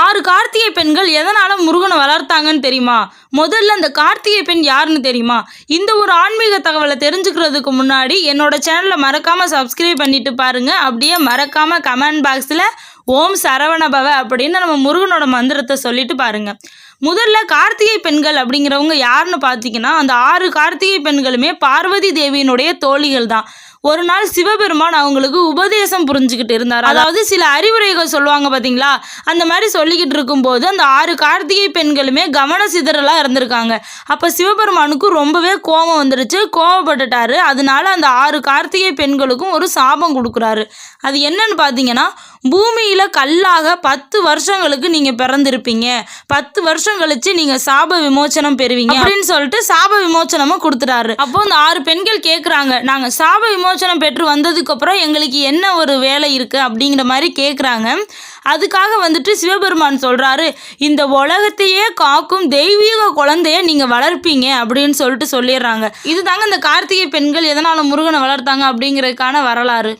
ஆறு கார்த்திகை பெண்கள் எதனால முருகனை வளர்த்தாங்கன்னு தெரியுமா? முதல்ல அந்த கார்த்திகை பெண் யாருன்னு தெரியுமா? இந்த ஒரு ஆன்மீக தகவலை தெரிஞ்சுக்கிறதுக்கு முன்னாடி என்னோட சேனலை மறக்காம சப்ஸ்கிரைப் பண்ணிட்டு பாருங்க. அப்படியே மறக்காம கமெண்ட் பாக்ஸில் ஓம் சரவணபவ அப்படின்னு நம்ம முருகனோட மந்திரத்தை சொல்லிட்டு பாருங்க. முதல்ல கார்த்திகை பெண்கள் அப்படிங்கிறவங்க யாருன்னு பார்த்தீங்கன்னா அந்த ஆறு கார்த்திகை பெண்களுமே பார்வதி தேவியினுடைய தோழிகள் தான் ஒரு நாள் சிவபெருமான் அவங்களுக்கு உபதேசம் புரிஞ்சுக்கிட்டு இருந்தார். அதாவது சில அறிவுரைகள் சொல்லுவாங்க பார்த்தீங்களா அந்த மாதிரி சொல்லிக்கிட்டு இருக்கும்போது அந்த ஆறு கார்த்திகை பெண்களுமே கவன சிதறலாக இருந்திருக்காங்க. அப்போ சிவபெருமானுக்கு ரொம்பவே கோபம் வந்துருச்சு. கோவப்பட்டுட்டாரு அதனால அந்த ஆறு கார்த்திகை பெண்களுக்கும் ஒரு சாபம் கொடுக்குறாரு. அது என்னன்னு பார்த்தீங்கன்னா பூமியில் கல்லாக பத்து வருஷங்களுக்கு நீங்கள் பிறந்திருப்பீங்க. பத்து வருஷம் கழிச்சு நீங்கள் சாப விமோச்சனம் பெறுவீங்க அப்படின்னு சொல்லிட்டு சாப விமோச்சனமும் கொடுத்துட்டாரு. அப்போ அந்த ஆறு பெண்கள் கேட்குறாங்க நாங்கள் சாப விமோச்சனம் பெற்று வந்ததுக்கப்புறம் எங்களுக்கு என்ன ஒரு வேலை இருக்குது அப்படிங்கிற மாதிரி கேட்குறாங்க அதுக்காக வந்துட்டு சிவபெருமான் சொல்கிறாரு இந்த உலகத்தையே காக்கும் தெய்வீக குழந்தைய நீங்கள் வளர்ப்பீங்க அப்படின்னு சொல்லிட்டு சொல்லிடுறாங்க. இதுதாங்க இந்த கார்த்திகை பெண்கள் எதனால் முருகனை வளர்த்தாங்க அப்படிங்கிறதுக்கான வரலாறு.